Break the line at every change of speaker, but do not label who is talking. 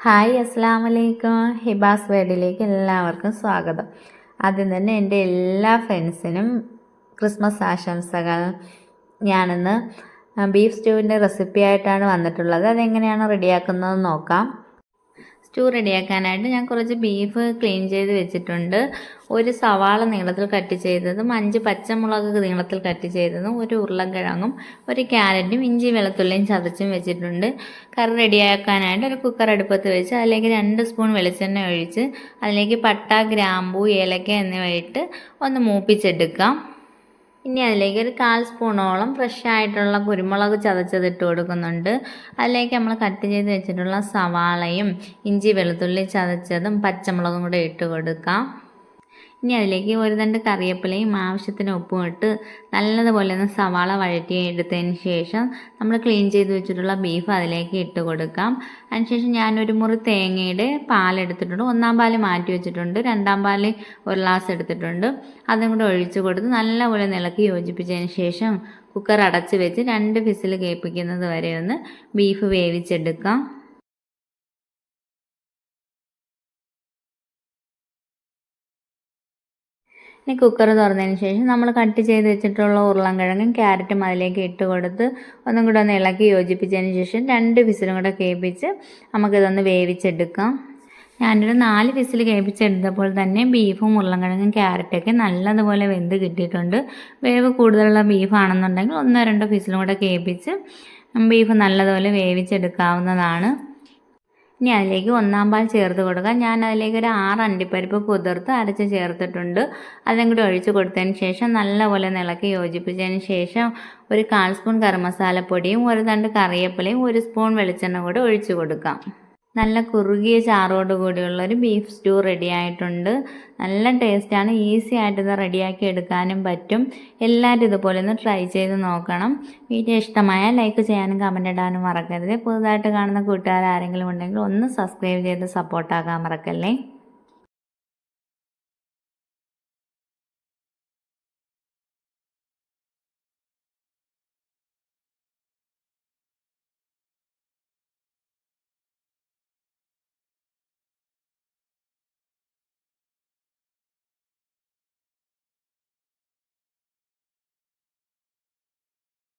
Hi അസ്സാം വലൈക്കും ഹിബാസ് വേഡിലേക്ക് എല്ലാവർക്കും സ്വാഗതം. ആദ്യം തന്നെ എന്റെ എല്ലാ ഫ്രണ്ട്സിനും ക്രിസ്മസ് ആശംസകൾ. ഞാനിന്ന് ബീഫ് സ്റ്റൂവിന്റെ റെസിപ്പി ആയിട്ടാണ് വന്നിട്ടുള്ളത്. അതെങ്ങനെയാണ് റെഡിയാക്കുന്നത് നോക്കാം. സ്റ്റൂ റെഡിയാക്കാനായിട്ട് ഞാൻ കുറച്ച് ബീഫ് ക്ലീൻ ചെയ്ത് വെച്ചിട്ടുണ്ട്. ഒരു സവാള നീളത്തിൽ കട്ട് ചെയ്തതും അഞ്ച് പച്ചമുളക് നീളത്തിൽ കട്ട് ചെയ്തതും ഒരു ഉരുളക്കിഴങ്ങും ഒരു ക്യാരറ്റും ഇഞ്ചി വെളുത്തുള്ളിയും ചതച്ചും വെച്ചിട്ടുണ്ട്. കറി റെഡിയാക്കാനായിട്ട് ഒരു കുക്കർ അടുപ്പത്ത് വെച്ച് അതിലേക്ക് രണ്ട് സ്പൂൺ വെളിച്ചെണ്ണ ഒഴിച്ച് അതിലേക്ക് പട്ട ഗ്രാമ്പൂ ഏലക്ക എന്നിവ ഇട്ട് ഒന്ന് മൂപ്പിച്ചെടുക്കാം. ഇനി അതിലേക്ക് ഒരു കാൽ സ്പൂണോളം ഫ്രഷ് ആയിട്ടുള്ള കുരുമുളക് ചതച്ചതിട്ട് കൊടുക്കുന്നുണ്ട്. അതിലേക്ക് നമ്മൾ കട്ട് ചെയ്ത് വെച്ചിട്ടുള്ള സവാളയും ഇഞ്ചി വെളുത്തുള്ളി ചതച്ചതും പച്ചമുളകും കൂടെ ഇട്ട് കൊടുക്കാം. ഇനി അതിലേക്ക് ഒരു തണ്ട് കറിവേപ്പിലയും ആവശ്യത്തിന് ഉപ്പും ഇട്ട് നല്ലതുപോലെ ഒന്ന് സവാള വഴറ്റി എടുത്തതിന് ശേഷം നമ്മൾ ക്ലീൻ ചെയ്ത് വെച്ചിട്ടുള്ള ബീഫ് അതിലേക്ക് ഇട്ട് കൊടുക്കാം. അതിനുശേഷം ഞാനൊരു മുറി തേങ്ങയുടെ പാലെടുത്തിട്ടുണ്ട് ഒന്നാം പാൽ മാറ്റി വെച്ചിട്ടുണ്ട്. രണ്ടാം പാൽ ഒരു ഗ്ലാസ് എടുത്തിട്ടുണ്ട്. അതും കൂടെ ഒഴിച്ച് കൊടുത്ത് നല്ലപോലെ നിലയ്ക്ക് യോജിപ്പിച്ചതിന് ശേഷം കുക്കർ അടച്ച് വെച്ച് രണ്ട് വിസിൽ കേൾപ്പിക്കുന്നത് വരെ ഒന്ന് ബീഫ് വേവിച്ചെടുക്കാം. ഇനി കുക്കർ തുറന്നതിന് ശേഷം നമ്മൾ കട്ട് ചെയ്ത് വെച്ചിട്ടുള്ള ഉരുളൻകിഴങ്ങും ക്യാരറ്റും അതിലേക്ക് ഇട്ട് കൊടുത്ത് ഒന്നും കൂടെ ഒന്ന് ഇളക്കി യോജിപ്പിച്ചതിന് ശേഷം രണ്ട് വിസിലും കൂടെ കേൾപ്പിച്ച് നമുക്കിതൊന്ന് വേവിച്ചെടുക്കാം. ഞാനൊരു നാല് വിസിൽ കേൾപ്പിച്ചെടുത്തപ്പോൾ തന്നെ ബീഫും ഉരുളൻകിഴങ്ങും ക്യാരറ്റൊക്കെ നല്ലതുപോലെ വെന്ത് കിട്ടിയിട്ടുണ്ട്. വേവ് കൂടുതലുള്ള ബീഫാണെന്നുണ്ടെങ്കിൽ ഒന്നോ രണ്ടോ വിസിലും കൂടെ കേൾപ്പിച്ച് ബീഫ് നല്ലതുപോലെ വേവിച്ചെടുക്കാവുന്നതാണ്. ഇനി അതിലേക്ക് ഒന്നാം പാൽ ചേർത്ത് കൊടുക്കുക ഞാൻ അതിലേക്ക് ഒരു ആറ് അണ്ടിപ്പരിപ്പ് കുതിർത്ത് അരച്ച് ചേർത്തിട്ടുണ്ട്. അതും കൂടി ഒഴിച്ച് കൊടുത്തതിന് ശേഷം നല്ലപോലെ ഇളക്കി യോജിപ്പിച്ചതിന് ശേഷം ഒരു കാൽ സ്പൂൺ മസാലപ്പൊടിയും ഒരു തണ്ട് കറിവേപ്പിലയും ഒരു സ്പൂൺ വെളിച്ചെണ്ണ കൂടി ഒഴിച്ച് കൊടുക്കാം. നല്ല കുറുകിയ ചാറോട് കൂടിയുള്ള ഒരു ബീഫ് സ്റ്റൂ റെഡി ആയിട്ടുണ്ട്. നല്ല ടേസ്റ്റാണ് ഈസി ആയിട്ട് ഇത് റെഡിയാക്കി എടുക്കാനും പറ്റും. എല്ലാവരും ഇതുപോലെ ഒന്ന് ട്രൈ ചെയ്ത് നോക്കണം. വീഡിയോ ഇഷ്ടമായ ലൈക്ക് ചെയ്യാനും കമന്റ് ഇടാനും മറക്കരുത്. പുതുതായിട്ട് കാണുന്ന കൂട്ടുകാർ ആരെങ്കിലും ഉണ്ടെങ്കിൽ ഒന്ന് സബ്സ്ക്രൈബ് ചെയ്ത് സപ്പോർട്ടാക്കാൻ മറക്കല്ലേ?